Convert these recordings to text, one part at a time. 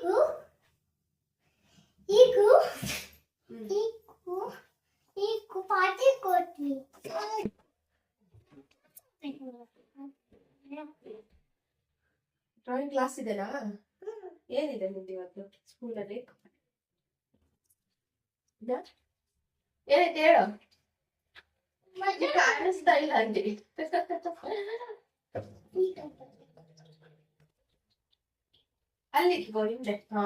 ಈಗೂ ಈಗೂ ಈಗೂ ಈಗೂ ಪಾಟಿ ಕೊಟ್ವಿ ಡ್ರಾಯಿಂಗ್ ಕ್ಲಾಸ್ ಇದೆನಾ? ಏನಿದೆ ನಿಮ್ದು ಇವತ್ತು ಸ್ಕೂಲಲ್ಲಿ ಏನೈತೆ ಹೇಳು. ಕಾಣಿಸ್ತಾ ಇಲ್ಲ ಅಂಡಿ ಅಲ್ಲಿ ಇಟ್ಕೋ ಹಿಂದೆ ಹಾ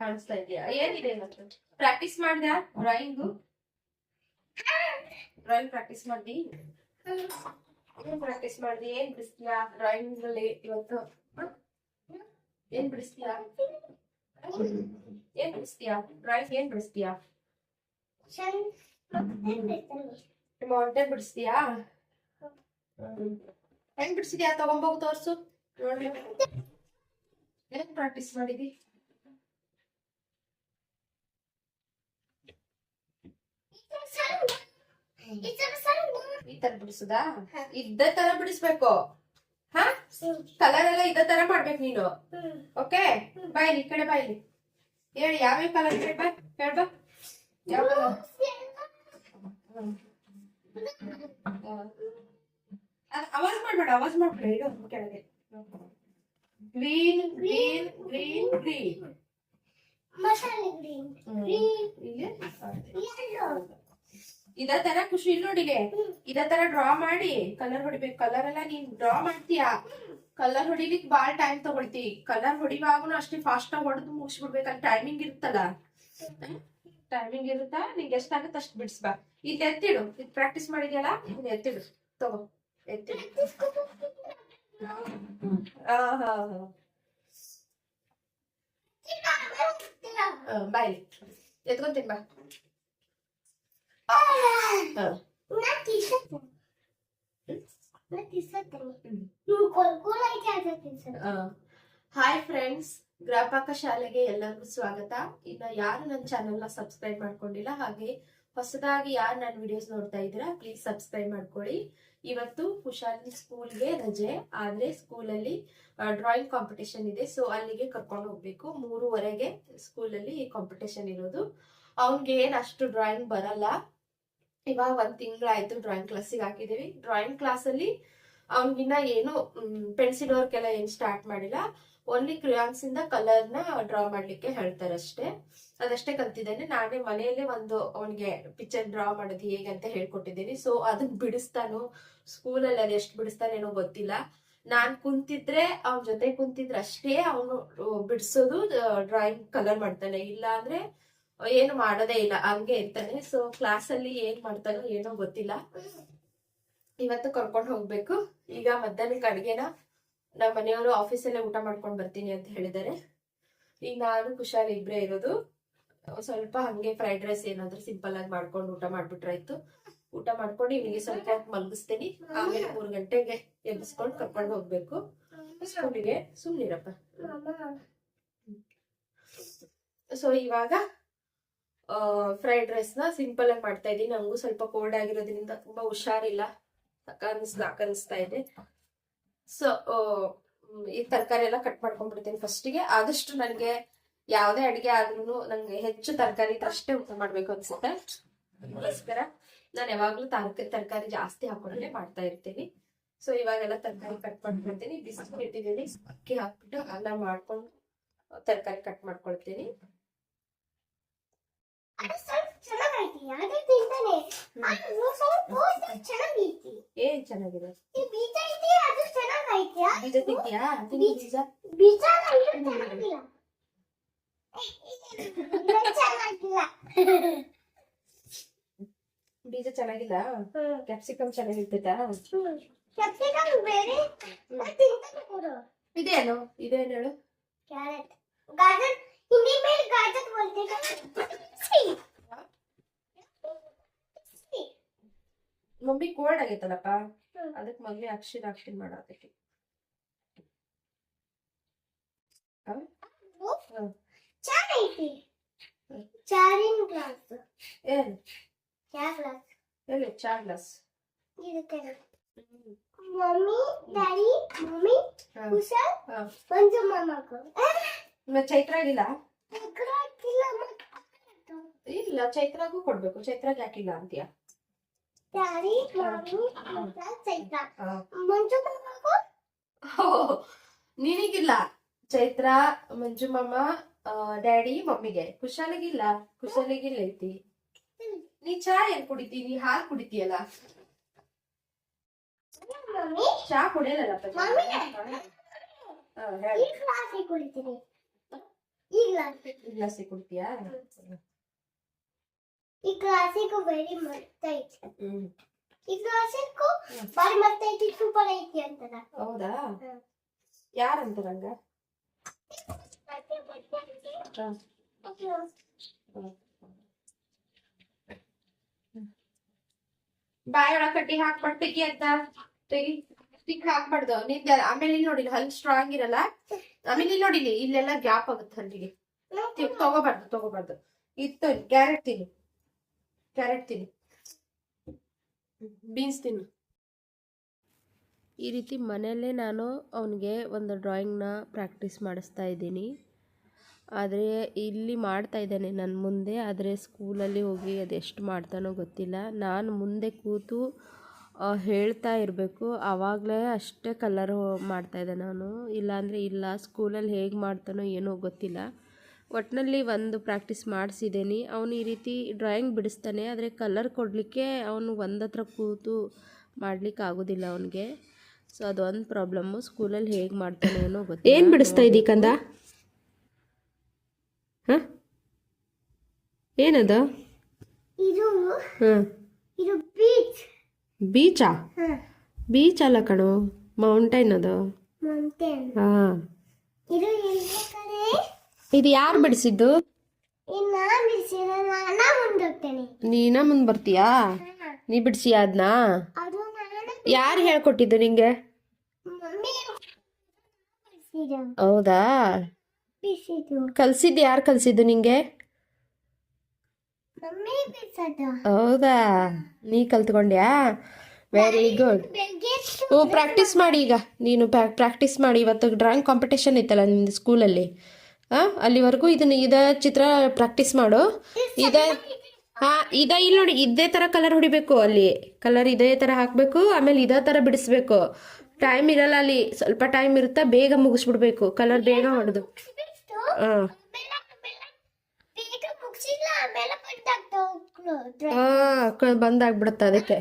ಕಾಣಿಸ್ತಾ ಇದೆಯಾ? ಏನಿದೆ ಇವತ್ತು ಪ್ರಾಕ್ಟೀಸ್ ಮಾಡಿದ? ಡ್ರಾಯಿಂಗು ಡ್ರಾಯಿಂಗ್ ಪ್ರಾಕ್ಟೀಸ್ ಮಾಡ್ದಿ? ಏನ್ ಪ್ರಾಕ್ಟೀಸ್ ಮಾಡ್ದಿ? ಏನ್ ಬಿಡಿಸ್ತೀಯಾ ಡ್ರಾಯಿಂಗ್ ಅಲ್ಲಿ ಇವತ್ತು? ಏನ್ ಬಿಡಿಸ್ತೀಯಾ? ಏನ್ ಬಿಡಿಸ್ತೀಯಾ? ಡ್ರಾಯಿಂಗ್ ಏನ್ ಬಿಡಿಸ್ತೀಯಾ? ಮೌಂಟೇನ್ ಬಿಡಿಸ್ತೀಯಾ? ಹೆಂಗ್ ಬಿಡಿಸಿದ್ಯಾ ತಗೊಂಬೋಗ್ ತೋರ್ಸು. ನೋಡ್ಲಿ. ಏನ್ ಪ್ರಾಕ್ಟೀಸ್ ಮಾಡಿದಿ ಈ ತರ ಬಿಡಿಸುದಾ ಇದ್ದ ತರ ಬಿಡಿಸ್ಬೇಕು. ಹಾ? ಕಲರ್ ಎಲ್ಲ ಇದ್ದ ತರ ಮಾಡ್ಬೇಕು ನೀನು. ಓಕೆ? ಬಾಯ್ಲಿ ಈ ಕಡೆ ಬಾಯ್ಲಿ. ಹೇಳಿ ಯಾವ್ಯಾವ ಕಲರ್ ಹೇಳ್ಬಾ ಹೇಳ್ಬಾ ಯಾವ ಅವಾಜ್ ಮಾಡ್ಬೇಡ ಅವಾಜ್ ಮಾಡ್ಬೇಡ ಇಡು ಕೆಳಗೆ. ಗ್ರೀನ್ ಗ್ರೀನ್ ಗ್ರೀನ್ ಗ್ರೀನ್ ಮಸಾಲೆ ಗ್ರೀನ್ ಇಲ್ಲಿ ಇದೇ ತರ ಖುಷಿ ಇಲ್ಲಿ ನೋಡಿಲೆ ಇದೇ ತರ ಡ್ರಾ ಮಾಡಿ ಕಲರ್ ಹೊಡಿಬೇಕು. ಕಲರ್ ಎಲ್ಲ ನೀನ್ ಡ್ರಾ ಮಾಡ್ತೀಯಾ? ಕಲರ್ ಹೊಡಿಲಿಕ್ ಬಾಳ್ ಟೈಮ್ ತಗೊಳ್ತಿ. ಕಲರ್ ಹೊಡಿವಾಗನು ಅಷ್ಟೇ ಫಾಸ್ಟ್ ಆಗಿ ಹೊಡೆದು ಮುಗಿಸ್ಬಿಡ್ಬೇಕಂತ ಟೈಮಿಂಗ್ ಇರುತ್ತಲ್ಲ? ಟೈಮಿಂಗ್ ಇರುತ್ತಾ? ನಿಂಗೆ ಎಷ್ಟಾಗುತ್ತೆ ಅಷ್ಟು ಬಿಡಿಸ್ಬಾ ಇಲ್ಲಿ ಎತ್ತಿಡು. ಇದು ಪ್ರಾಕ್ಟೀಸ್ ಮಾಡಿದ್ಯಲ್ಲ? ಇದನ್ನ ಎತ್ತಿಡು. ತಗೋ. ಎತ್ತಿಡು. ಹಾಯ್ ಫ್ರೆಂಡ್ಸ್ ಗ್ರಾಪಕ ಶಾಲೆಗೆ ಎಲ್ಲರಿಗೂ ಸ್ವಾಗತ. ಇನ್ನ ಯಾರು ನನ್ನ ಚಾನೆಲ್ನ ಸಬ್ಸ್ಕ್ರೈಬ್ ಮಾಡ್ಕೊಂಡಿಲ್ಲ, ಹಾಗೆ ಹೊಸದಾಗಿ ಯಾರು ನನ್ನ ವಿಡಿಯೋಸ್ ನೋಡ್ತಾ ಇದ್ದೀರಾ ಪ್ಲೀಸ್ ಸಬ್ಸ್ಕ್ರೈಬ್ ಮಾಡ್ಕೊಳ್ಳಿ. ಇವತ್ತು ಕುಶಾಲಿ ಸ್ಕೂಲ್ಗೆ ರಜೆ, ಆದ್ರೆ ಸ್ಕೂಲಲ್ಲಿ ಡ್ರಾಯಿಂಗ್ ಕಾಂಪಿಟೇಷನ್ ಇದೆ. ಸೊ ಅಲ್ಲಿಗೆ ಕರ್ಕೊಂಡು ಹೋಗ್ಬೇಕು. ಮೂರುವರೆಗೆ ಸ್ಕೂಲಲ್ಲಿ ಕಾಂಪಿಟೇಷನ್ ಇರೋದು. ಅವ್ನಿಗೆ ಏನ್ ಅಷ್ಟು ಡ್ರಾಯಿಂಗ್ ಬರಲ್ಲ. ಇವಾಗ ಒಂದ್ ತಿಂಗಳಾಯ್ತು ಡ್ರಾಯಿಂಗ್ ಕ್ಲಾಸಿಗೆ ಹಾಕಿದೀವಿ. ಡ್ರಾಯಿಂಗ್ ಕ್ಲಾಸ್ ಅಲ್ಲಿ ಅವ್ನಿಗಿನ್ನ ಏನು ಪೆನ್ಸಿಲ್ ವರ್ಕ್ ಎಲ್ಲ ಏನ್ ಸ್ಟಾರ್ಟ್ ಮಾಡಿಲ್ಲ. ಓನ್ಲಿ ಕ್ರಿಯಾನ್ಸ್ ಇಂದ ಕಲರ್ನ ಡ್ರಾ ಮಾಡ್ಲಿಕ್ಕೆ ಹೇಳ್ತಾರೆ ಅಷ್ಟೇ. ಅದಷ್ಟೇ ಕಲ್ತಿದ್ದೇನೆ. ನಾನೇ ಮನೆಯಲ್ಲೇ ಒಂದು ಅವನಿಗೆ ಪಿಕ್ಚರ್ ಡ್ರಾ ಮಾಡೋದು ಹೇಗೆ ಅಂತ ಹೇಳ್ಕೊಟ್ಟಿದ್ದೀನಿ. ಸೊ ಅದನ್ನ ಬಿಡಿಸ್ತಾನು. ಸ್ಕೂಲಲ್ಲಿ ಅದು ಎಷ್ಟು ಬಿಡಿಸ್ತಾನೇನೋ ಗೊತ್ತಿಲ್ಲ. ನಾನ್ ಕುಂತಿದ್ರೆ ಅವನ ಜೊತೆ ಕುಂತಿದ್ರೆ ಅಷ್ಟೇ ಅವನು ಬಿಡಿಸೋದು ಡ್ರಾಯಿಂಗ್ ಕಲರ್ ಮಾಡ್ತಾನೆ. ಇಲ್ಲ ಅಂದ್ರೆ ಏನು ಮಾಡೋದೇ ಇಲ್ಲ, ಹಂಗೆ ಇರ್ತಾನೆ. ಸೊ ಕ್ಲಾಸ್ ಅಲ್ಲಿ ಏನ್ ಮಾಡ್ತಾನೋ ಏನೋ ಗೊತ್ತಿಲ್ಲ. ಇವತ್ತು ಕರ್ಕೊಂಡು ಹೋಗ್ಬೇಕು. ಈಗ ಮಧ್ಯಾಹ್ನಕ್ಕೆ ಅಡ್ಗೆನ ನಮ್ಮ ಮನೆಯವರು ಆಫೀಸಲ್ಲೇ ಊಟ ಮಾಡ್ಕೊಂಡು ಬರ್ತೀನಿ ಅಂತ ಹೇಳಿದ್ದಾರೆ. ಈಗ ನಾನು ಕುಶಾಲ್ ಇಬ್ರೇ ಇರೋದು. ಸ್ವಲ್ಪ ಹಂಗೆ ಫ್ರೈಡ್ ರೈಸ್ ಏನಾದ್ರೂ ಸಿಂಪಲ್ ಆಗಿ ಮಾಡ್ಕೊಂಡು ಊಟ ಮಾಡ್ಬಿಟ್ರಾಯ್ತು. ಊಟ ಮಾಡ್ಕೊಂಡು ಇವನಿಗೆ ಸ್ವಲ್ಪ ಹೊತ್ತು ಮಲಗಿಸ್ತೀನಿ. ಆಮೇಲೆ ಮೂರು ಗಂಟೆಗೆ ಎಬ್ಬಿಸ್ಕೊಂಡು ಕರ್ಕೊಂಡು ಹೋಗ್ಬೇಕು. ಸ್ಕೂಲಿಗೆ ಸುಮ್ನಿರಪ್ಪ. ಸೊ ಇವಾಗ ಫ್ರೈಡ್ ರೈಸ್ನ ಸಿಂಪಲ್ ಆಗಿ ಮಾಡ್ತಾ ಇದೀನಿ ನಂಗೂ ಸ್ವಲ್ಪ ಕೋಲ್ಡ್ ಆಗಿರೋದ್ರಿಂದ ತುಂಬಾ ಹುಷಾರಿಲ್ಲ. ಅನ್ಸ್ತಾ ಅನಿಸ್ತಾ ಇದೆ. ಸೊ ಈ ತರಕಾರಿ ಎಲ್ಲ ಕಟ್ ಮಾಡ್ಕೊಂಡ್ಬಿಡ್ತೀನಿ ಫಸ್ಟಿಗೆ ಆದಷ್ಟು ನನಗೆ ಯಾವುದೇ ಅಡಿಗೆ ಆದ್ರೂ ನಂಗೆ ಹೆಚ್ಚು ತರಕಾರಿ ಅಷ್ಟೇ ಊಟ ಮಾಡ್ಬೇಕು ಅನ್ಸುತ್ತೆ. ಅದಕ್ಕೋಸ್ಕರ ನಾನು ಯಾವಾಗ್ಲೂ ತರಕಾರಿ ತರಕಾರಿ ಜಾಸ್ತಿ ಹಾಕೊಂಡೇ ಮಾಡ್ತಾ ಇರ್ತೀನಿ. ಸೊ ಇವಾಗೆಲ್ಲ ತರಕಾರಿ ಕಟ್ ಮಾಡ್ಕೊಳ್ತೀನಿ ಬಿಸಿಲು ಇಟ್ಟಿದ್ದೀನಿ ಅಕ್ಕಿ ಹಾಕ್ಬಿಟ್ಟು ಅನ್ನ ಮಾಡ್ಕೊಂಡು ತರಕಾರಿ ಕಟ್ ಮಾಡ್ಕೊಳ್ತೀನಿ. ಏನ್ ಚೆನ್ನಾಗಿದೆ? ಈ ಬೀಜ ತಿಂತೀಯಾ? ಬೀಜ ಬೀಜ. ಚೆನ್ನಾಗಿಲ್ಲ. ಬೀಜ ಚೆನ್ನಾಗಿಲ್ಲ? ಕ್ಯಾಪ್ಸಿಕಮ್ ಚೆನ್ನಾಗಿರ್ತೈತ? ಕ್ಯಾಪ್ಸಿಕಮ್ ಬೇರೆ? ಇದೆ ಅಲ್ಲೋ ಇದೆ ಏನು ಹೇಳು? ಕ್ಯಾರೆಟ್ ಗಾಜರ್ ಹಿಂದಿ ಮೇಲೆ ಗಾಜರ್ ಬೋಲ್ತೀವಿ ಮಮ್ಮಿ ಕೋಲ್ಡ್ ಆಗೈತಲ್ಲಪ್ಪ? ಅದಕ್ಕೆ. ಮಮ್ಮಿ ಅಕ್ಷರ ಅಕ್ಷರ ಮಾಡತ್ತಕ್ಕೆ ಚೆನ್ನಾಗೈತಿ ಚಾರಿನ ಕ್ಲಾಸ್ ಏ ಎಲ್ಲಿ ಚಾ glass mummy daddy mummy Usha Manju ಮಾಮಗೂ Chaitra ಆಗಿಲ್ಲ? ಇಲ್ಲ ಚೈತ್ರಾಗೂ ಕೊಡ್ಬೇಕು. ಚೈತ್ರಾಗ ಯಾಕಿಲ್ಲ ಅಂತೀಯ? Daddy mummy Usha Chaitra. ಮಂಜು ನಿನಿಗಿಲ್ಲ ನಿನಗಿಲ್ಲ. ಚೈತ್ರ ಮಂಜು ಡ್ಯಾಡಿ ಮಮ್ಮಿಗೆ. ಕುಶಾಲಿಗಿಲ್ಲ ಕುಶಾಲಿಗಿಲ್ಲ ಐತಿ ನೀ ಚಾ ಏನ್ ಕುಡಿತಿ? ಹಾಲು ಕುಡಿತೀಯಲ್ಲ? ಮಮ್ಮಿ. ಚಾ ಕುಡಿಯಲ್ಲ ಗ್ಲಾಸಿಗೆ ಕುಡಿತೀನಿ. ಕುಡಿತೀಯಾ? ಈ ಗ್ಲಾಸಿಗೂ ವೆರಿ ಮಸ್ತ್ ಐತಿ. ಹ್ಮ್. ಈ ಗ್ಲಾಸಿಗೂ ಬಾರಿ ಐತಿ ಸೂಪರ್ ಐತಿ ಅಂತದ ಹೌದಾ. ಯಾರಂತಾರಂಗ ಬಾಯ್ ಒಳಗ ಕಟ್ಟಿ ಹಾಕ್ಬಾರ್ದು ತೆಗಿ ಅಂತ ತೆಗಿ ಸ್ಟಿಕ್ ಹಾಕ್ಬಾರ್ದು. ನಿಂದ ಆಮೇಲೆ ಇಲ್ಲಿ ನೋಡಿ ಹಲ್ ಸ್ಟ್ರಾಂಗ್ ಇರಲ್ಲ. ಆಮೇಲೆ ಇಲ್ಲಿ ನೋಡಿ ಇಲ್ಲೆಲ್ಲ ಗ್ಯಾಪ್ ಆಗುತ್ತೆ ಹಲ್ಲಿಗೆ ತಗೋಬಾರ್ದು ತಗೋಬಾರ್ದು. ಇತ್ತು ಕ್ಯಾರೆಟ್ ತಿನ್ನು. ಕ್ಯಾರೆಟ್ ತಿನ್ನು. ಬೀನ್ಸ್ ತಿನ್ನು. ಈ ರೀತಿ ಮನೆಯಲ್ಲೇ ನಾನು ಅವನಿಗೆ ಒಂದು ಡ್ರಾಯಿಂಗ್ನ ಪ್ರಾಕ್ಟೀಸ್ ಮಾಡಿಸ್ತಾ ಇದ್ದೀನಿ. ಆದರೆ ಇಲ್ಲಿ ಮಾಡ್ತಾ ಇದ್ದಾನೆ ನನ್ನ ಮುಂದೆ, ಆದರೆ ಸ್ಕೂಲಲ್ಲಿ ಹೋಗಿ ಅದೆಷ್ಟು ಮಾಡ್ತಾನೋ ಗೊತ್ತಿಲ್ಲ. ನಾನು ಮುಂದೆ ಕೂತು ಹೇಳ್ತಾ ಇರಬೇಕು. ಆವಾಗಲೇ ಅಷ್ಟೇ ಕಲರ್ ಮಾಡ್ತಾ ಇದ್ದೆ ನಾನು. ಇಲ್ಲಾಂದರೆ ಇಲ್ಲ, ಸ್ಕೂಲಲ್ಲಿ ಹೇಗೆ ಮಾಡ್ತಾನೋ ಏನೋ ಗೊತ್ತಿಲ್ಲ. ಒಟ್ಟಿನಲ್ಲಿ ಒಂದು ಪ್ರಾಕ್ಟೀಸ್ ಮಾಡಿಸಿದ್ದೀನಿ. ಅವನು ಈ ರೀತಿ ಡ್ರಾಯಿಂಗ್ ಬಿಡಿಸ್ತಾನೆ, ಆದರೆ ಕಲರ್ ಕೊಡಲಿಕ್ಕೆ ಅವನು ಒಂದತ್ರ ಕೂತು ಮಾಡ್ಲಿಕ್ಕೆ ಆಗೋದಿಲ್ಲ ಅವನಿಗೆ. ಸೊ ಅದೊಂದು ಪ್ರಾಬ್ಲಮ್ಮು ಸ್ಕೂಲಲ್ಲಿ ಹೇಗೆ ಮಾಡ್ತಾನೆ ಏನೋ ಗೊತ್ತಿಲ್ಲ. ಏನು ಬಿಡಿಸ್ತಾ ಇದ್ದೀ ಕಂದ? ಹಾಂ? ಏನದು? ಇದು ಹಾಂ. ಇದು ಬೀಚ್ ಬೀಚಾ ಬೀಚ್ ಅಲ್ಲ ಕಣೋ ಮೌಂಟೈನ್ ಅದು. ಮೌಂಟೇನ್ ಹಾಂ. ಇದು ಇದು ಯಾರು ಬಿಡಿಸಿದ್ದು? ನಾನ ಮುಂದೆ ಬರ್ತೀಯಾ? ನೀ ಬಿಡಿಸಿ ಅದನ್ನ ಅದು ನಾನು ಯಾರು ಹೇಳ್ಕೊಟ್ಟಿದ್ದು ನಿಂಗೆ? ಹೌದಾ? ಬಿಸಿದು ಕಲ್ಸಿದ್ದು ಯಾರು ಕಲ್ಸಿದ್ದು ನಿಂಗೆ? ಮಮ್ಮಿ ಬಿಸದು ಹೌದಾ? ನೀ ಕಲ್ತ್ಕೊಂಡ್ಯಾ? ವೆರಿ ಗುಡ್ ಹ್ಞೂ ಪ್ರಾಕ್ಟೀಸ್ ಮಾಡಿ ಈಗ. ನೀನು ಪ್ರಾಕ್ಟೀಸ್ ಮಾಡಿ. ಇವತ್ತು ಡ್ರಾಯಿಂಗ್ ಕಾಂಪಿಟೇಷನ್ ಇತ್ತಲ್ಲ ನಿಮ್ದು ಸ್ಕೂಲಲ್ಲಿ ಹಾಂ ಅಲ್ಲಿವರೆಗೂ ಇದನ್ನ ಇದ ಚಿತ್ರ ಪ್ರಾಕ್ಟೀಸ್ ಮಾಡು. ಇದ ಹಾಂ ಇದ ಇಲ್ಲಿ ನೋಡಿ. ಇದೇ ಥರ ಕಲರ್ ಹೊಡಿಬೇಕು ಅಲ್ಲಿ. ಕಲರ್ ಇದೇ ಥರ ಹಾಕಬೇಕು ಆಮೇಲೆ ಇದೇ ಥರ ಬಿಡಿಸ್ಬೇಕು. ಟೈಮ್ ಇರಲ್ಲ ಅಲ್ಲಿ. ಸ್ವಲ್ಪ ಟೈಮ್ ಇರುತ್ತಾ ಬೇಗ ಮುಗಿಸ್ಬಿಡ್ಬೇಕು. ಕಲರ್ ಬೇಗ ಹೊಡೆದು. ಬಂದಾಗ್ಬಿಡುತ್ತೆ ಅದಕ್ಕೆ.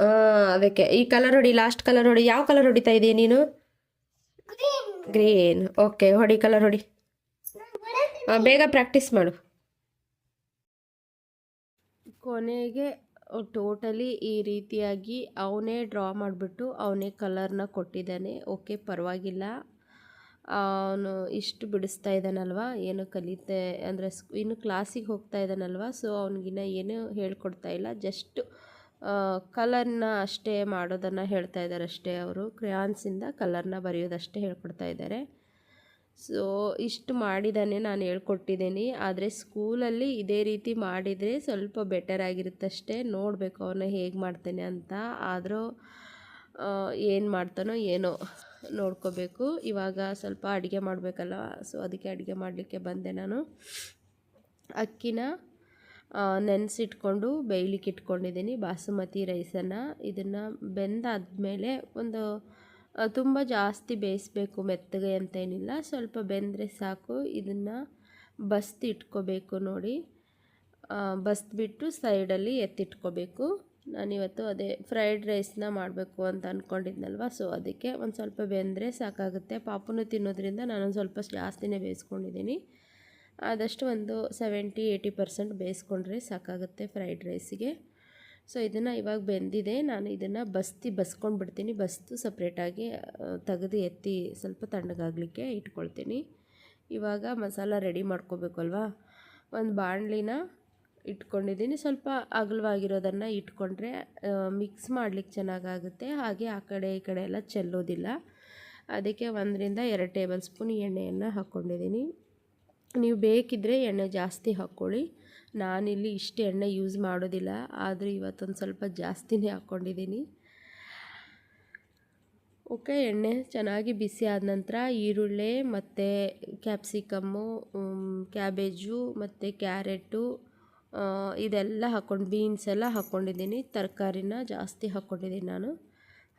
ಹಾಂ ಅದಕ್ಕೆ. ಈ ಕಲರ್ ಹೊಡಿ ಲಾಸ್ಟ್ ಕಲರ್ ಹೊಡಿ. ಯಾವ ಕಲರ್ ಹೊಡಿತಾ ಇದೀಯ ನೀನು? ಗ್ರೀನ್ ಓಕೆ ಹೊಡಿ ಕಲರ್ ಹೊಡಿ. ಬೇಗ ಪ್ರಾಕ್ಟೀಸ್ ಮಾಡು. ಕೊನೆಗೆ ಟೋಟಲಿ ಈ ರೀತಿಯಾಗಿ ಅವನೇ ಡ್ರಾ ಮಾಡಿಬಿಟ್ಟು ಅವನೇ ಕಲರ್ನ ಕೊಟ್ಟಿದ್ದಾನೆ. ಓಕೆ ಪರವಾಗಿಲ್ಲ. ಅವನು ಇಷ್ಟು ಬಿಡಿಸ್ತಾ ಇದ್ದಾನಲ್ವ, ಏನು ಕಲಿತೆ, ಅಂದರೆ ಇನ್ನು ಕ್ಲಾಸಿಗೆ ಹೋಗ್ತಾ ಇದ್ದಾನಲ್ವ ಸೊ ಅವನಿಗಿನ್ನ ಏನೂ ಹೇಳ್ಕೊಡ್ತಾ ಇಲ್ಲ ಜಸ್ಟ್ ಕಲರ್ನ ಅಷ್ಟೇ ಮಾಡೋದನ್ನು ಹೇಳ್ತಾ ಇದ್ದಾರೆ ಅಷ್ಟೇ ಅವರು. ಕ್ರಯಾನ್ಸಿಂದ ಕಲರ್ನ ಬರೆಯೋದಷ್ಟೇ ಹೇಳ್ಕೊಡ್ತಾ ಇದ್ದಾರೆ. ಸೊ ಇಷ್ಟು ಮಾಡಿದ್ದಾನೆ ನಾನು ಹೇಳ್ಕೊಟ್ಟಿದ್ದೀನಿ. ಆದರೆ ಸ್ಕೂಲಲ್ಲಿ ಇದೇ ರೀತಿ ಮಾಡಿದರೆ ಸ್ವಲ್ಪ ಬೆಟರ್ ಆಗಿರುತ್ತಷ್ಟೇ. ನೋಡಬೇಕು ಅವನ್ನ ಹೇಗೆ ಮಾಡ್ತಾನೆ ಅಂತ. ಆದರೂ ಏನು ಮಾಡ್ತಾನೋ ಏನೋ ನೋಡ್ಕೋಬೇಕು. ಇವಾಗ ಸ್ವಲ್ಪ ಅಡುಗೆ ಮಾಡಬೇಕಲ್ಲ, ಸೊ ಅದಕ್ಕೆ ಅಡುಗೆ ಮಾಡಲಿಕ್ಕೆ ಬಂದೆ ನಾನು. ಅಕ್ಕಿನ ನೆನೆಸಿಟ್ಕೊಂಡು ಬೇಯ್ಲಿಕ್ಕೆ ಇಟ್ಕೊಂಡಿದ್ದೀನಿ, ಬಾಸುಮತಿ ರೈಸನ್ನು. ಇದನ್ನು ಬೆಂದಾದ್ಮೇಲೆ ಒಂದು ತುಂಬ ಜಾಸ್ತಿ ಬೇಯಿಸ್ಬೇಕು, ಮೆತ್ತಗೆ ಅಂತೇನಿಲ್ಲ. ಸ್ವಲ್ಪ ಬೆಂದರೆ ಸಾಕು, ಇದನ್ನು ಬಸ್ತಿ ಇಟ್ಕೋಬೇಕು ನೋಡಿ ಬಸ್ಬಿಟ್ಟು ಸೈಡಲ್ಲಿ ಎತ್ತಿಟ್ಕೋಬೇಕು. ನಾನಿವತ್ತು ಅದೇ ಫ್ರೈಡ್ ರೈಸ್ನ ಮಾಡಬೇಕು ಅಂತ ಅಂದ್ಕೊಂಡಿದ್ನಲ್ವ ಸೊ ಅದಕ್ಕೆ ಒಂದು ಸ್ವಲ್ಪ ಬೆಂದರೆ ಸಾಕಾಗುತ್ತೆ. ಪಾಪುನು ತಿನ್ನೋದ್ರಿಂದ ನಾನೊಂದು ಸ್ವಲ್ಪ ಜಾಸ್ತಿನೇ ಬೇಯಿಸ್ಕೊಂಡಿದ್ದೀನಿ. ಆದಷ್ಟು ಒಂದು ಸೆವೆಂಟಿ ಏಯ್ಟಿ ಪರ್ಸೆಂಟ್ ಬೇಯಿಸ್ಕೊಂಡ್ರೆ ಸಾಕಾಗುತ್ತೆ ಫ್ರೈಡ್ ರೈಸಿಗೆ ಸೊ ಇದನ್ನು ಇವಾಗ ಬೆಂದಿದೆ. ನಾನು ಇದನ್ನು ಬಸ್ತಿ ಬಸ್ಕೊಂಡು ಬಿಡ್ತೀನಿ. ಬಸ್ತು ಸಪ್ರೇಟಾಗಿ ತೆಗೆದು ಎತ್ತಿ ಸ್ವಲ್ಪ ತಣ್ಣಗಾಗಲಿಕ್ಕೆ ಇಟ್ಕೊಳ್ತೀನಿ. ಇವಾಗ ಮಸಾಲ ರೆಡಿ ಮಾಡ್ಕೋಬೇಕಲ್ವಾ? ಒಂದು ಬಾಣಲಿನ ಇಟ್ಕೊಂಡಿದ್ದೀನಿ. ಸ್ವಲ್ಪ ಅಗಲವಾಗಿರೋದನ್ನು ಇಟ್ಕೊಂಡ್ರೆ ಮಿಕ್ಸ್ ಮಾಡ್ಲಿಕ್ಕೆ ಚೆನ್ನಾಗಾಗುತ್ತೆ. ಹಾಗೆ ಆ ಕಡೆ ಈ ಕಡೆ ಎಲ್ಲ ಚೆಲ್ಲೋದಿಲ್ಲ. ಅದಕ್ಕೆ ಒಂದರಿಂದ ಎರಡು ಟೇಬಲ್ ಸ್ಪೂನ್ ಎಣ್ಣೆಯನ್ನು ಹಾಕ್ಕೊಂಡಿದ್ದೀನಿ. ನೀವು ಬೇಕಿದ್ದರೆ ಎಣ್ಣೆ ಜಾಸ್ತಿ ಹಾಕ್ಕೊಳ್ಳಿ. ನಾನಿಲ್ಲಿ ಇಷ್ಟು ಎಣ್ಣೆ ಯೂಸ್ ಮಾಡೋದಿಲ್ಲ. ಆದರೂ ಇವತ್ತೊಂದು ಸ್ವಲ್ಪ ಜಾಸ್ತಿನೇ ಹಾಕ್ಕೊಂಡಿದ್ದೀನಿ. ಓಕೆ, ಎಣ್ಣೆ ಚೆನ್ನಾಗಿ ಬಿಸಿ ಆದ ನಂತರ ಈರುಳ್ಳಿ ಮತ್ತು ಕ್ಯಾಪ್ಸಿಕಮ್ಮು ಕ್ಯಾಬೇಜು ಮತ್ತು ಕ್ಯಾರೆಟು ಇದೆಲ್ಲ ಹಾಕ್ಕೊಂಡು ಬೀನ್ಸ್ ಎಲ್ಲ ಹಾಕ್ಕೊಂಡಿದ್ದೀನಿ. ತರಕಾರಿನ ಜಾಸ್ತಿ ಹಾಕ್ಕೊಂಡಿದ್ದೀನಿ ನಾನು.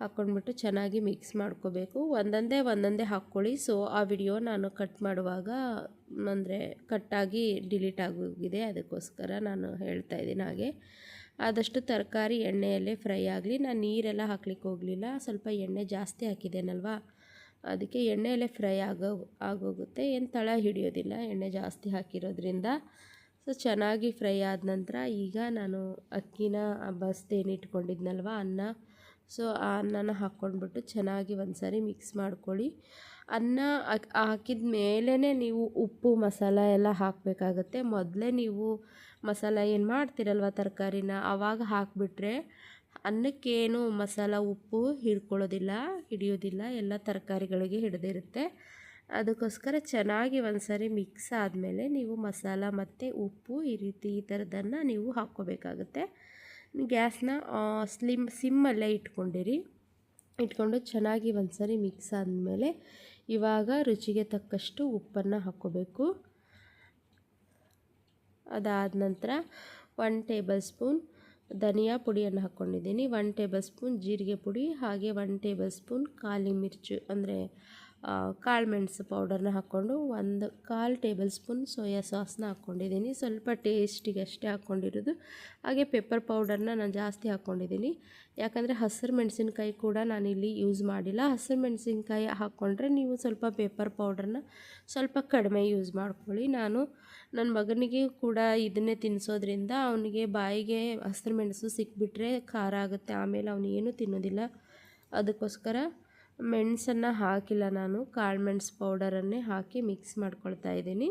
ಹಾಕ್ಕೊಂಡ್ಬಿಟ್ಟು ಚೆನ್ನಾಗಿ ಮಿಕ್ಸ್ ಮಾಡ್ಕೋಬೇಕು. ಒಂದೊಂದೇ ಒಂದೊಂದೇ ಹಾಕ್ಕೊಳ್ಳಿ. ಸೊ ಆ ವಿಡಿಯೋ ನಾನು ಕಟ್ ಮಾಡುವಾಗ, ಅಂದರೆ ಕಟ್ಟಾಗಿ ಡಿಲೀಟ್ ಆಗೋಗಿದೆ. ಅದಕ್ಕೋಸ್ಕರ ನಾನು ಹೇಳ್ತಾ ಇದ್ದೀನಿ ಹಾಗೆ. ಆದಷ್ಟು ತರಕಾರಿ ಎಣ್ಣೆಯಲ್ಲೇ ಫ್ರೈ ಆಗಲಿ. ನಾನು ನೀರೆಲ್ಲ ಹಾಕ್ಲಿಕ್ಕೆ ಹೋಗಲಿಲ್ಲ. ಸ್ವಲ್ಪ ಎಣ್ಣೆ ಜಾಸ್ತಿ ಹಾಕಿದ್ದೇನಲ್ವಾ? ಅದಕ್ಕೆ ಎಣ್ಣೆಯಲ್ಲೇ ಫ್ರೈ ಆಗೋ, ಆಗೋಗುತ್ತೆ. ಏನು ತಳ ಹಿಡಿಯೋದಿಲ್ಲ. ಎಣ್ಣೆ ಜಾಸ್ತಿ ಹಾಕಿರೋದ್ರಿಂದ. ಸೊ ಚೆನ್ನಾಗಿ ಫ್ರೈ ಆದ ನಂತರ ಈಗ ನಾನು ಅಕ್ಕಿನ ಬಸ್ದೇನಿಟ್ಕೊಂಡಿದ್ನಲ್ವ ಅನ್ನ. ಸೊ ಆ ಅನ್ನನ ಹಾಕ್ಕೊಂಡ್ಬಿಟ್ಟು ಚೆನ್ನಾಗಿ ಒಂದು ಸಾರಿ ಮಿಕ್ಸ್ ಮಾಡ್ಕೊಳ್ಳಿ. ಅನ್ನ ಹಾಕಿದ ಮೇಲೇ ನೀವು ಉಪ್ಪು, ಮಸಾಲ ಎಲ್ಲ ಹಾಕಬೇಕಾಗತ್ತೆ. ಮೊದಲೇ ನೀವು ಮಸಾಲ ಏನು ಮಾಡ್ತೀರಲ್ವ ತರಕಾರಿನ ಆವಾಗ ಹಾಕಿಬಿಟ್ರೆ ಅನ್ನಕ್ಕೇನು ಮಸಾಲ, ಉಪ್ಪು ಹಿಡ್ಕೊಳ್ಳೋದಿಲ್ಲ, ಹಿಡಿಯೋದಿಲ್ಲ, ಎಲ್ಲ ತರಕಾರಿಗಳಿಗೆ ಹಿಡಿದಿರುತ್ತೆ. ಅದಕ್ಕೋಸ್ಕರ ಚೆನ್ನಾಗಿ ಒಂದು ಸಾರಿ ಮಿಕ್ಸ್ ಆದಮೇಲೆ ನೀವು ಮಸಾಲ ಮತ್ತು ಉಪ್ಪು ಈ ರೀತಿ ಈ ಥರದನ್ನು ನೀವು ಹಾಕ್ಕೋಬೇಕಾಗುತ್ತೆ. ಗ್ಯಾಸ್ನ ಸ್ಲಿಮ್ ಸಿಮ್ಮಲ್ಲೇ ಇಟ್ಕೊಂಡಿರಿ. ಇಟ್ಕೊಂಡು ಚೆನ್ನಾಗಿ ಒಂದು ಸಾರಿ ಮಿಕ್ಸ್ ಆದಮೇಲೆ ಇವಾಗ ರುಚಿಗೆ ತಕ್ಕಷ್ಟು ಉಪ್ಪನ್ನು ಹಾಕ್ಕೋಬೇಕು. ಅದಾದ ನಂತರ ಒನ್ ಟೇಬಲ್ ಸ್ಪೂನ್ ಧನಿಯಾ ಪುಡಿಯನ್ನು ಹಾಕ್ಕೊಂಡಿದ್ದೀನಿ. ಒನ್ ಟೇಬಲ್ ಸ್ಪೂನ್ ಜೀರಿಗೆ ಪುಡಿ, ಹಾಗೆ ಒನ್ ಟೇಬಲ್ ಸ್ಪೂನ್ ಕಾಲಿ ಮಿರ್ಚು ಅಂದರೆ ಕಾಳು ಮೆಣಸು ಪೌಡರ್ನ ಹಾಕ್ಕೊಂಡು ಒಂದು ಕಾಲು ಟೇಬಲ್ ಸ್ಪೂನ್ ಸೋಯಾ ಸಾಸ್ನ ಹಾಕ್ಕೊಂಡಿದ್ದೀನಿ. ಸ್ವಲ್ಪ ಟೇಸ್ಟಿಗೆ ಅಷ್ಟೇ ಹಾಕ್ಕೊಂಡಿರೋದು. ಹಾಗೆ ಪೆಪ್ಪರ್ ಪೌಡರ್ನ ನಾನು ಜಾಸ್ತಿ ಹಾಕ್ಕೊಂಡಿದ್ದೀನಿ. ಯಾಕಂದರೆ ಹಸಿರು ಮೆಣಸಿನ್ಕಾಯಿ ಕೂಡ ನಾನಿಲ್ಲಿ ಯೂಸ್ ಮಾಡಿಲ್ಲ. ಹಸಿರು ಮೆಣಸಿನ್ಕಾಯಿ ಹಾಕ್ಕೊಂಡ್ರೆ ನೀವು ಸ್ವಲ್ಪ ಪೆಪ್ಪರ್ ಪೌಡರ್ನ ಸ್ವಲ್ಪ ಕಡಿಮೆ ಯೂಸ್ ಮಾಡ್ಕೊಳ್ಳಿ. ನಾನು ನನ್ನ ಮಗನಿಗೆ ಕೂಡ ಇದನ್ನೇ ತಿನ್ನಿಸೋದ್ರಿಂದ ಅವನಿಗೆ ಬಾಯಿಗೆ ಹಸಿರು ಮೆಣಸು ಸಿಕ್ಬಿಟ್ರೆ ಖಾರ ಆಗುತ್ತೆ. ಆಮೇಲೆ ಅವನು ಏನೂ ತಿನ್ನೋದಿಲ್ಲ. ಅದಕ್ಕೋಸ್ಕರ ಮೆಣಸನ್ನು ಹಾಕಿಲ್ಲ ನಾನು. ಕಾಳು ಮೆಣಸು ಪೌಡರನ್ನೇ ಹಾಕಿ ಮಿಕ್ಸ್ ಮಾಡ್ಕೊಳ್ತಾ ಇದ್ದೀನಿ.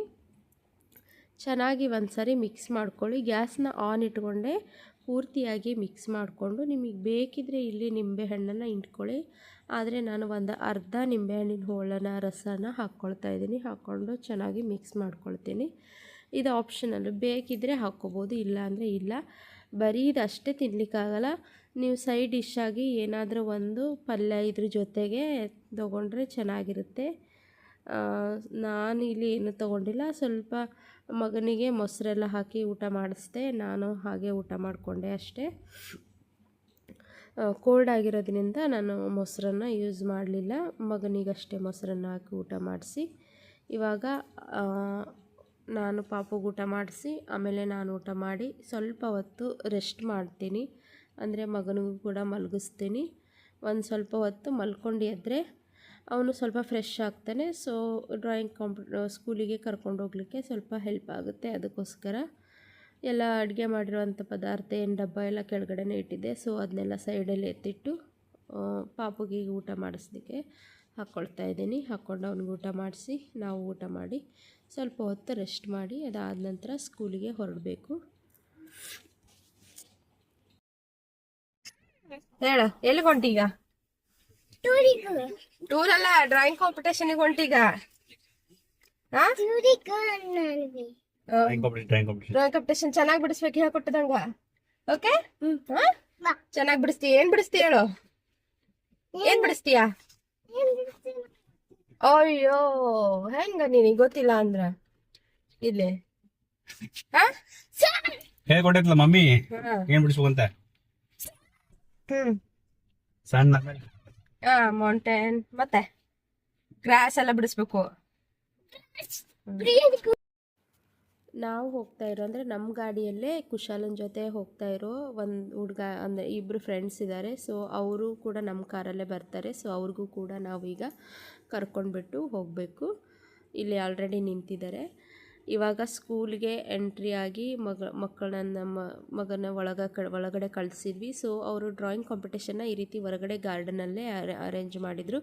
ಚೆನ್ನಾಗಿ ಒಂದು ಸಾರಿ ಮಿಕ್ಸ್ ಮಾಡ್ಕೊಳ್ಳಿ. ಗ್ಯಾಸ್ನ ಆನ್ ಇಟ್ಕೊಂಡೆ ಪೂರ್ತಿಯಾಗಿ ಮಿಕ್ಸ್ ಮಾಡಿಕೊಂಡು ನಿಮಗೆ ಬೇಕಿದ್ರೆ ಇಲ್ಲಿ ನಿಂಬೆಹಣ್ಣನ್ನು ಇಟ್ಕೊಳ್ಳಿ. ಆದರೆ ನಾನು ಒಂದು ಅರ್ಧ ನಿಂಬೆಹಣ್ಣಿನ ಹೋಳನ, ರಸನ ಹಾಕ್ಕೊಳ್ತಾ ಇದ್ದೀನಿ. ಹಾಕ್ಕೊಂಡು ಚೆನ್ನಾಗಿ ಮಿಕ್ಸ್ ಮಾಡ್ಕೊಳ್ತೀನಿ. ಇದು ಆಪ್ಷನಲ್ಲು. ಬೇಕಿದ್ದರೆ ಹಾಕ್ಕೋಬೋದು ಇಲ್ಲ ಅಂದರೆ ಇಲ್ಲ. ಬರೀ ಇದಷ್ಟೇ ತಿನ್ನಲಿಕ್ಕಾಗಲ್ಲ ನೀವು ಸೈಡ್ ಡಿಶ್ಶಾಗಿ ಏನಾದರೂ ಒಂದು ಪಲ್ಯ ಇದ್ರ ಜೊತೆಗೆ ತೊಗೊಂಡ್ರೆ ಚೆನ್ನಾಗಿರುತ್ತೆ. ನಾನು ಇಲ್ಲಿ ಏನು ತೊಗೊಂಡಿಲ್ಲ. ಸ್ವಲ್ಪ ಮಗನಿಗೆ ಮೊಸರೆಲ್ಲ ಹಾಕಿ ಊಟ ಮಾಡಿಸ್ದೆ. ನಾನು ಹಾಗೆ ಊಟ ಮಾಡಿಕೊಂಡೆ ಅಷ್ಟೇ. ಕೋಲ್ಡ್ ಆಗಿರೋದ್ರಿಂದ ನಾನು ಮೊಸರನ್ನು ಯೂಸ್ ಮಾಡಲಿಲ್ಲ. ಮಗನಿಗಷ್ಟೇ ಮೊಸರನ್ನು ಹಾಕಿ ಊಟ ಮಾಡಿಸಿ. ಇವಾಗ ನಾನು ಪಾಪುಗೆ ಊಟ ಮಾಡಿಸಿ, ಆಮೇಲೆ ನಾನು ಊಟ ಮಾಡಿ ಸ್ವಲ್ಪ ಹೊತ್ತು ರೆಸ್ಟ್ ಮಾಡ್ತೀನಿ. ಅಂದರೆ ಮಗನಿಗೂ ಕೂಡ ಮಲಗಿಸ್ತೀನಿ. ಒಂದು ಸ್ವಲ್ಪ ಹೊತ್ತು ಮಲ್ಕೊಂಡು ಎದ್ದರೆ ಅವನು ಸ್ವಲ್ಪ ಫ್ರೆಶ್ ಆಗ್ತಾನೆ. ಸೊ ಡ್ರಾಯಿಂಗ್ ಕಾಂಪ್ ಸ್ಕೂಲಿಗೆ ಕರ್ಕೊಂಡು ಹೋಗ್ಲಿಕ್ಕೆ ಸ್ವಲ್ಪ ಹೆಲ್ಪ್ ಆಗುತ್ತೆ ಅದಕ್ಕೋಸ್ಕರ. ಎಲ್ಲ ಅಡುಗೆ ಮಾಡಿರೋವಂಥ ಪದಾರ್ಥ ಏನು ಡಬ್ಬ ಎಲ್ಲ ಕೆಳಗಡೆನೇ ಇಟ್ಟಿದ್ದೆ. ಸೊ ಅದನ್ನೆಲ್ಲ ಸೈಡಲ್ಲಿ ಎತ್ತಿಟ್ಟು ಪಾಪುಗೆ ಊಟ ಮಾಡಿಸ್ಲಿಕ್ಕೆ ಹಾಕ್ಕೊಳ್ತಾ ಇದ್ದೀನಿ. ಹಾಕ್ಕೊಂಡು ಅವ್ನಿಗೆ ಊಟ ಮಾಡಿಸಿ, ನಾವು ಊಟ ಮಾಡಿ ಸ್ವಲ್ಪ ಹೊತ್ತು ರೆಸ್ಟ್ ಮಾಡಿ ಅದಾದ ನಂತರ ಸ್ಕೂಲಿಗೆ ಹೊರಡಬೇಕು. ಹೇಳ ಎಲ್ಲಿ ಹೊಂಟೀಗ? ಟೂರ್ ಅಲ್ಲ ಡ್ರಾಯಿಂಗ್ ಕಾಂಪಿಟೇಷನ್ ಹೊಂಟೀಗ? ಡ್ರಾಯಿಂಗ್ ಕಾಂಪಿಟೇಷನ್ ಚೆನ್ನಾಗಿ ಬಿಡಿಸ್ಬೇಕು ಹೇಳ್ಕೊಟ್ಟದಂಗ ಓಕೆ. ಚೆನ್ನಾಗಿ ಬಿಡಿಸ್ತೀಯ ಏನ್ ಬಿಡಿಸ್ತೀಯ ಹೇಳು? ಏನ್? ಬಿಡಿಸ್ತೀಯಾ? ಅಯ್ಯೋ ಹೆಂಗ ನಿನಗೆ ಗೊತ್ತಿಲ್ಲ ಅಂದ್ರ? ಇಲ್ಲಿ. ಹಾ? ಹೇಳ್ಕೊಟ್ಟಿದ್ಲ ಮಮ್ಮಿ? ಹಾ. ಏನ್ ಬಿಡಿಸ್ಕೊಂತ ಸಣ್ಣ ಮೌಂಟೇನ್ ಮತ್ತೆ? ಗ್ರಾಸ್ ಎಲ್ಲ ಬಿಡಿಸ್ಬೇಕು. ನಾವು ಹೋಗ್ತಾ ಇರೋ ಅಂದರೆ ನಮ್ಮ ಗಾಡಿಯಲ್ಲೇ ಕುಶಾಲನ್ ಜೊತೆ ಹೋಗ್ತಾ ಇರೋ ಒಂದು ಹುಡುಗ ಅಂದರೆ ಇಬ್ಬರು ಫ್ರೆಂಡ್ಸ್ ಇದ್ದಾರೆ ಸೊ ಅವರು ಕೂಡ ನಮ್ಮ ಕಾರಲ್ಲೇ ಬರ್ತಾರೆ. ಸೊ ಅವ್ರಿಗೂ ಕೂಡ ನಾವೀಗ ಕರ್ಕೊಂಡ್ಬಿಟ್ಟು ಹೋಗಬೇಕು. ಇಲ್ಲಿ ಆಲ್ರೆಡಿ ನಿಂತಿದ್ದಾರೆ. ಇವಾಗ ಸ್ಕೂಲ್ಗೆ ಎಂಟ್ರಿ ಆಗಿ ಮಗ, ಮಕ್ಕಳನ್ನ ಮಗನ ಒಳಗ ಒಳಗಡೆ ಕಳಿಸಿದ್ವಿ. ಸೊ ಅವರು ಡ್ರಾಯಿಂಗ್ ಕಾಂಪಿಟೇಷನ್ನ ಈ ರೀತಿ ಹೊರಗಡೆ ಗಾರ್ಡನಲ್ಲೇ ಅರೇಂಜ್ ಮಾಡಿದರು.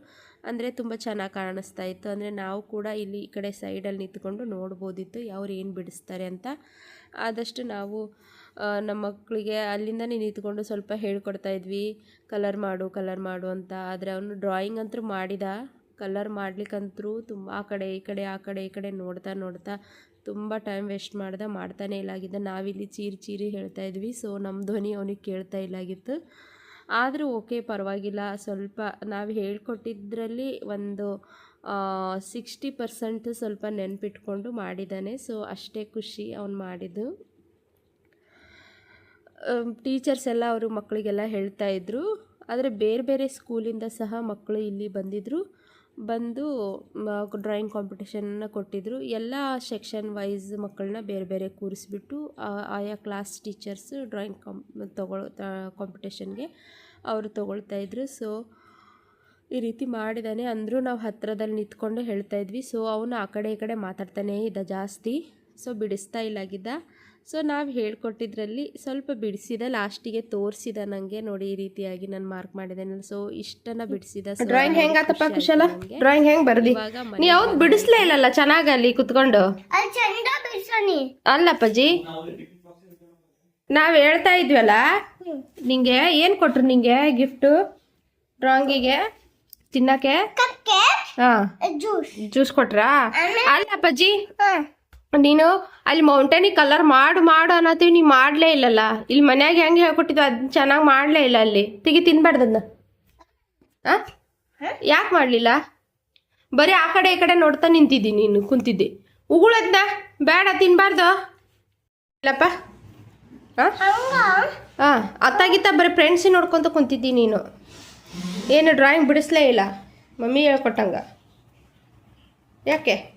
ಅಂದರೆ ತುಂಬ ಚೆನ್ನಾಗಿ ಕಾಣಿಸ್ತಾ ಇತ್ತು. ಅಂದರೆ ನಾವು ಕೂಡ ಇಲ್ಲಿ ಈ ಕಡೆ ಸೈಡಲ್ಲಿ ನಿಂತ್ಕೊಂಡು ನೋಡ್ಬೋದಿತ್ತು ಅವ್ರು ಏನು ಬಿಡಿಸ್ತಾರೆ ಅಂತ. ಆದಷ್ಟು ನಾವು ನಮ್ಮ ಮಕ್ಕಳಿಗೆ ಅಲ್ಲಿಂದನೇ ನಿಂತ್ಕೊಂಡು ಸ್ವಲ್ಪ ಹೇಳ್ಕೊಡ್ತಾ ಇದ್ವಿ. ಕಲರ್ ಮಾಡು ಕಲರ್ ಮಾಡು ಅಂತ. ಆದರೆ ಅವನು ಡ್ರಾಯಿಂಗ್ ಅಂತೂ ಮಾಡಿದ. ಕಲರ್ ಮಾಡ್ಲಿಕ್ಕಂತೂ ತುಂಬ ಆ ಕಡೆ, ಈ ಕಡೆ, ಆ ಕಡೆ, ಈ ಕಡೆ ನೋಡ್ತಾ ನೋಡ್ತಾ ತುಂಬ ಟೈಮ್ ವೇಸ್ಟ್ ಮಾಡ್ದೆ, ಮಾಡ್ತಾನೆ ಇಲ್ಲಾಗಿದ್ದ ನಾವಿಲ್ಲಿ ಚೀರಿ ಚೀರಿ ಹೇಳ್ತಾ ಇದ್ವಿ. ಸೊ ನಮ್ಮ ಧ್ವನಿ ಅವನಿಗೆ ಕೇಳ್ತಾ ಇಲ್ಲಾಗಿತ್ತು ಆದರೂ ಓಕೆ ಪರವಾಗಿಲ್ಲ. ಸ್ವಲ್ಪ ನಾವು ಹೇಳ್ಕೊಟ್ಟಿದ್ದರಲ್ಲಿ ಒಂದು ಸಿಕ್ಸ್ಟಿ ಪರ್ಸೆಂಟ್ ಸ್ವಲ್ಪ ನೆನಪಿಟ್ಕೊಂಡು ಮಾಡಿದ್ದಾನೆ. ಸೊ ಅಷ್ಟೇ ಖುಷಿ ಅವನು ಮಾಡಿದ್ದು. ಟೀಚರ್ಸ್ ಎಲ್ಲ ಅವರು ಮಕ್ಕಳಿಗೆಲ್ಲ ಹೇಳ್ತಾ ಇದ್ರು. ಆದರೆ ಬೇರೆ ಬೇರೆ ಸ್ಕೂಲಿಂದ ಸಹ ಮಕ್ಕಳು ಇಲ್ಲಿ ಬಂದಿದ್ದರು ಬಂದು ಡ್ರಾಯಿಂಗ್ ಕಾಂಪಿಟೇಷನ್ನ ಕೊಟ್ಟಿದ್ದರು ಎಲ್ಲ ಸೆಕ್ಷನ್ ವೈಸ್ ಮಕ್ಕಳನ್ನ ಬೇರೆ ಬೇರೆ ಕೂರಿಸ್ಬಿಟ್ಟು ಆಯಾ ಕ್ಲಾಸ್ ಟೀಚರ್ಸ್ ಡ್ರಾಯಿಂಗ್ ಕಾಂಪ್ ತಗೊಳ್ ಕಾಂಪಿಟೇಷನ್ಗೆ ಅವರು ತೊಗೊಳ್ತಾ ಇದ್ರು. ಸೊ ಈ ರೀತಿ ಮಾಡಿದಾನೆ. ಅಂದರೂ ನಾವು ಹತ್ತಿರದಲ್ಲಿ ನಿಂತ್ಕೊಂಡು ಹೇಳ್ತಾ ಇದ್ವಿ. ಸೊ ಅವನು ಆ ಕಡೆ ಈ ಕಡೆ ಮಾತಾಡ್ತಾನೇ ಇದ್ದ ಜಾಸ್ತಿ. ಸೊ ಬಿಡಿಸ್ತಾ ಇಲ್ಲಾಗಿದ್ದ ಸೊ ನಾವು ಹೇಳ್ಕೊಟ್ಟಿದ್ರಲ್ಲಿ ಸ್ವಲ್ಪ ಬಿಡಿಸಿದ ಲಾಸ್ಟಿಗೆ ತೋರಿಸಿದ ನನಗೆ ನೋಡಿ ಈ ರೀತಿಯಾಗಿ ನಾನು ಮಾರ್ಕ್ ಮಾಡಿದ್ದೇನೆ ಸೊ ಇಷ್ಟನ್ನ ಬಿಡಿಸಿದ ಡ್ರಾಯಿಂಗ್ ಹೆಂಗಾತಪ್ಪ ಕುಶಲ? ಡ್ರಾಯಿಂಗ್ ಹೆಂಗ್ ಬರ್ದಿ? ನೀ ಯಾವ್ದು ಬಿಡಿಸ್ಲೇ ಇಲ್ಲಲ್ಲ ಚೆನ್ನಾಗಿ ಅಲ್ಲಿ ಕುತ್ಕೊಂಡು? ಅಲ್ಲಪ್ಪಜಿ ಚಂದ ಬಿಡ್ಸೋನಿ ಅಲ್ಲಪ್ಪಾಜಿ? ನಾವ್ ಹೇಳ್ತಾ ಇದ್ವಲ್ಲ ನಿಂಗೆ ಏನ್ ಕೊಟ್ರು ನಿಂಗೆ ಗಿಫ್ಟ್ ಡ್ರಾಯಿಂಗಿಗೆ ತಿನ್ನಕ್ಕೆ? ಕಕ್ಕೆ ಹಾ. ಜ್ಯೂಸ್ ಜ್ಯೂಸ್ ಕೊಟ್ರಾ? ಅಲ್ಲಪ್ಪಾಜಿ? ನೀನು ಅಲ್ಲಿ ಮೌಂಟೇನಿ ಕಲರ್ ಮಾಡು ಮಾಡು ಅನ್ನತ್ತೀವಿ ನೀ ಮಾಡಲೇ ಇಲ್ಲಲ್ಲ. ಇಲ್ಲಿ ಮನ್ಯಾಗ ಹೆಂಗೆ ಹೇಳ್ಕೊಟ್ಟಿದ್ವಿ ಅದು ಚೆನ್ನಾಗಿ ಮಾಡಲೇ ಇಲ್ಲ ಅಲ್ಲಿ. ತೆಗಿ ತಿನ್ಬಾರ್ದನ್ನ ಆ? ಯಾಕೆ ಮಾಡಲಿಲ್ಲ? ಬರೀ ಆ ಕಡೆ ಈ ಕಡೆ ನೋಡ್ತಾ ನಿಂತಿದ್ದಿ ನೀನು ಕುಂತಿದ್ದಿ. ಉಗುಳದ್ನ? ಬೇಡ ತಿನ್ಬಾರ್ದು. ಇಲ್ಲಪ್ಪ. ಹಾಂ ಹಾಂ ಅತ್ತಾಗಿತ್ತ ಬರೀ ಫ್ರೆಂಡ್ಸಿ ನೋಡ್ಕೊತ ಕುಂತಿದ್ದಿ ನೀನು. ಏನು ಡ್ರಾಯಿಂಗ್ ಬಿಡಿಸ್ಲೇ ಇಲ್ಲ. ಮಮ್ಮಿ ಹೇಳ್ಕೊಟ್ಟಂಗ. ಯಾಕೆ?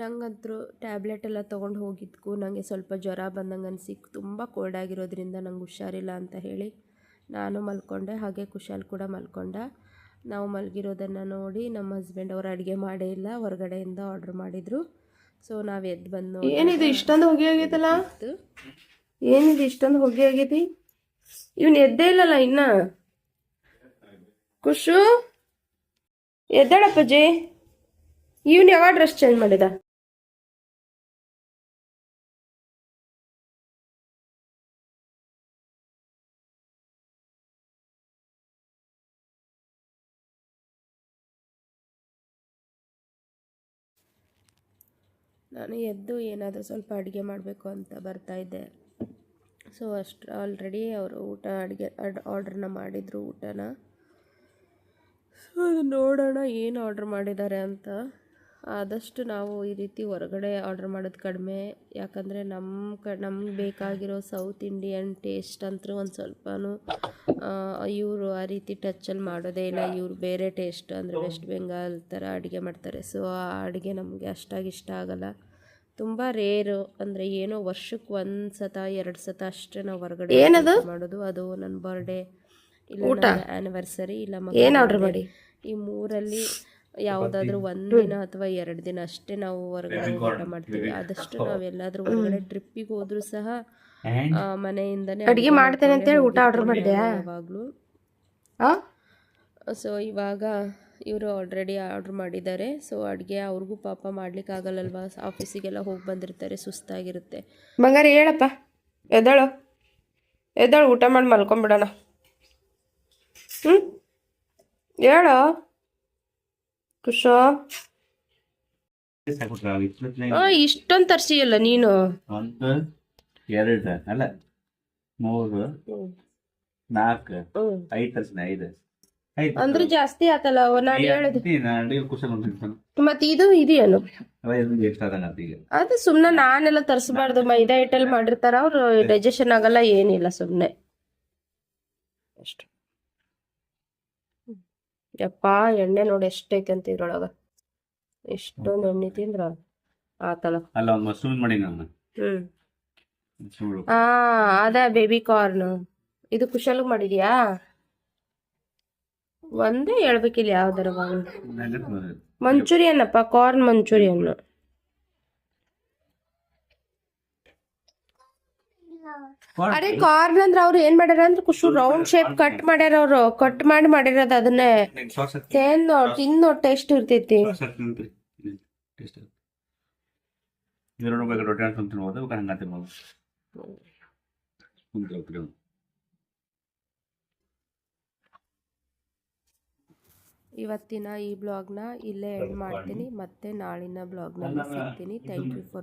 ನಂಗಂತರೂ ಟ್ಯಾಬ್ಲೆಟ್ ಎಲ್ಲ ತೊಗೊಂಡು ಹೋಗಿದ್ಕು. ನನಗೆ ಸ್ವಲ್ಪ ಜ್ವರ ಬಂದಂಗೆ ಅನಿಸಿಕ್. ತುಂಬ ಕೋಲ್ಡ್ ಆಗಿರೋದ್ರಿಂದ ನಂಗೆ ಹುಷಾರಿಲ್ಲ ಅಂತ ಹೇಳಿ ನಾನು ಮಲ್ಕೊಂಡೆ. ಹಾಗೆ ಕುಶಾಲ್ ಕೂಡ ಮಲ್ಕೊಂಡ. ನಾವು ಮಲಗಿರೋದನ್ನು ನೋಡಿ ನಮ್ಮ ಹಸ್ಬೆಂಡ್ ಅವರು ಅಡುಗೆ ಮಾಡೇ ಇಲ್ಲ. ಹೊರಗಡೆಯಿಂದ ಆರ್ಡ್ರ್ ಮಾಡಿದರು. ಸೊ ನಾವು ಎದ್ದು ಬಂದು ಏನಿದು ಇಷ್ಟೊಂದು ಹೊಗೆ ಆಗೈತಲ್ಲ ಏನಿದು ಇಷ್ಟೊಂದು ಹೊಗೆ ಆಗೈತಿ ಇವನು ಎದ್ದೇ ಇಲ್ಲಲ್ಲ ಇನ್ನ? ಖುಷು? ಎದ್ದಾಳಪ್ಪಜ್ಜಿ ಇವನು ಯಾವಾಗ ಡ್ರೆಸ್ ಚೇಂಜ್ ಮಾಡಿದ? ನಾನು ಎದ್ದು ಏನಾದರೂ ಸ್ವಲ್ಪ ಅಡುಗೆ ಮಾಡಬೇಕು ಅಂತ ಬರ್ತಾಯಿದ್ದೆ ಸೊ ಅಷ್ಟು ಆಲ್ರೆಡಿ ಅವರು ಊಟ ಅಡುಗೆ ಆರ್ಡ್ರನ್ನ ಮಾಡಿದರು ಊಟನ. ಸೊ ಅದು ನೋಡೋಣ ಏನು ಆರ್ಡ್ರ್ ಮಾಡಿದ್ದಾರೆ ಅಂತ. ಆದಷ್ಟು ನಾವು ಈ ರೀತಿ ಹೊರಗಡೆ ಆರ್ಡ್ರ್ ಮಾಡೋದು ಕಡಿಮೆ. ಯಾಕಂದರೆ ನಮ್ಮ ಕ ನಮ್ಗೆ ಬೇಕಾಗಿರೋ ಸೌತ್ ಇಂಡಿಯನ್ ಟೇಸ್ಟ್ ಅಂತೂ ಒಂದು ಸ್ವಲ್ಪನೂ ಇವರು ಆ ರೀತಿ ಟಚ್ಚಲ್ಲಿ ಮಾಡೋದೇ ಇಲ್ಲ. ಇವರು ಬೇರೆ ಟೇಸ್ಟ್ ಅಂದರೆ ವೆಸ್ಟ್ ಬೆಂಗಾಲ್ ಥರ ಅಡುಗೆ ಮಾಡ್ತಾರೆ. ಸೊ ಆ ಅಡುಗೆ ನಮಗೆ ಅಷ್ಟಾಗಿ ಇಷ್ಟ ಆಗಲ್ಲ. ತುಂಬ ರೇರು ಅಂದರೆ ಏನೋ ವರ್ಷಕ್ಕೆ ಒಂದು ಸತ ಎರಡು ಸತ ಅಷ್ಟೇ ನಾವು ಹೊರಗಡೆ? ಮಾಡೋದು. ಅದು ನನ್ನ ಬರ್ಡೇ ಇಲ್ಲ ಆ್ಯನಿವರ್ಸರಿ ಇಲ್ಲ ಏನ್ ಆರ್ಡರ್ ಮಾಡಿ? ಈ ಮೂರಲ್ಲಿ ಯಾವುದಾದ್ರೂ ಒಂದ್ ದಿನ ಅಥವಾ ಎರಡು ದಿನ ಅಷ್ಟೇ ನಾವು ಹೊರಗಡೆ ಊಟ ಮಾಡ್ತೀವಿ. ಆದಷ್ಟು ನಾವೆಲ್ಲಾದ್ರೂ ಹೊರಗಡೆ ಟ್ರಿಪ್ಪಿಗೆ ಹೋದ್ರೂ ಸಹ ಮನೆಯಿಂದನೇ ಅಡುಗೆ ಮಾಡ್ತೇನೆ ಅಂತೇಳಿ ಊಟ ಆರ್ಡರ್ ಮಾಡಿದೆ ಯಾವಾಗಲೂ. ಆ? ಸೊ ಇವಾಗ ಇವರು ಆಲ್ರೆಡಿ ಆರ್ಡ್ರ್ ಮಾಡಿದ್ದಾರೆ. ಸೊ ಅಡುಗೆ ಅವ್ರಿಗೂ ಪಾಪ ಮಾಡ್ಲಿಕ್ಕೆ ಆಗಲ್ಲಲ್ವಾ? ಆಫೀಸಿಗೆಲ್ಲ ಹೋಗಿ ಬಂದಿರ್ತಾರೆ ಸುಸ್ತಾಗಿರುತ್ತೆ. ಬಂಗಾರ ಹೇಳಪ್ಪ. ಎದ್ದಾಳು. ಎದ್ದಾಳು ಊಟ ಮಾಡಿ ಮಲ್ಕೊಂಬಿಡೋಣ. ಹ್ಞೂ ಹೇಳು. ಖುಷೋ ಆ, ಇಷ್ಟೊಂದು ತರ್ಸಿಯಲ್ಲ ನೀನು. ಒಂದು ಎರಡು ಅಲ್ಲ ಮೂರು ನಾಲ್ಕು ಐದು ತರ್ಸಿನ ಐದು. ಅಂದ್ರೆ ಜಾಸ್ತಿ ಆತಲ್ಲ ನಾನು ಹೇಳುದು. ಮತ್ತೆ ಇದು ಇದೆಯೇನು? ಅದು ಸುಮ್ನೆ ನಾನೆಲ್ಲ ತರ್ಸಬಾರ್ದು ಮೈದಾ ಹಿಟ್ಟಲ್ಲಿ ಮಾಡಿರ್ತಾರ ಅವ್ರು ಡೈಜೆಷನ್ ಆಗಲ್ಲ ಏನಿಲ್ಲ ಸುಮ್ನೆ. ಅಷ್ಟು. ಯಪ್ಪ ಎಣ್ಣೆ ನೋಡಿ ಎಷ್ಟೈತೆ ಅಂತ ಇದ್ರೊಳಗ. ಇಷ್ಟೊಂದು ಎಣ್ಣೆ ತಿಂದ್ರ ಆತಲ್ಲ. ಅಲ್ಲ ಒಂದು ಮಶ್ರೂಮ್ ಮಾಡಿ ನಾನು. ಹ್ಮ್. ಮಶ್ರೂಮ್ ಆ ಅದ ಬೇಬಿ ಕಾರ್ನ್ ಇದು ಕುಶಲ್ ಮಾಡಿದ್ಯಾ? ಒಂದೇ ಹೇಳ್ಬೇಕಿಲ್ಲ ಯಾವ್ದಾರ ಮಂಚೂರಿಯನ್ ಅಪ್ಪ ಕಾರ್ನ್ ಮಂಚೂರಿಯನ್ ಅರೆ ಕಾರ್ನ್ ಅಂದ್ರ ಅವ್ರು ಏನ್ ಮಾಡ್ಯಾರ ಅಂದ್ರೆ ಕುಶು ರೌಂಡ್ ಶೇಪ್ ಕಟ್ ಮಾಡ್ಯಾರ ಅವ್ರು. ಕಟ್ ಮಾಡಿ ಮಾಡಿರೋದು ಅದನ್ನೇ. ತಿನ್ ನೋಡ್ ಟೇಸ್ಟ್ ಇರ್ತೈತಿ. ಇದ್ರ ಬೇಕಾದ್ರೆ ರೊಟ್ಟಿ ಹಾಕ್ಕೊಂಡು ತಿನ್ಬೋದು ಬೇಕಾದ್ರೆ ಹಂಗ ತಿನ್ಬೋದು. ಕುಂತ್ರೆ ಹೋಗ್ತೀರಿ ಇವತ್ತಿನ ಈ ಬ್ಲಾಗ್ನ ಇಲ್ಲೇ ಎಂಡ್ ಮಾಡ್ತೀನಿ. ಮತ್ತೆ ನಾಳಿನ ಬ್ಲಾಗ್ನಲ್ಲಿ ಸಿಗ್ತೀನಿ. Thank you for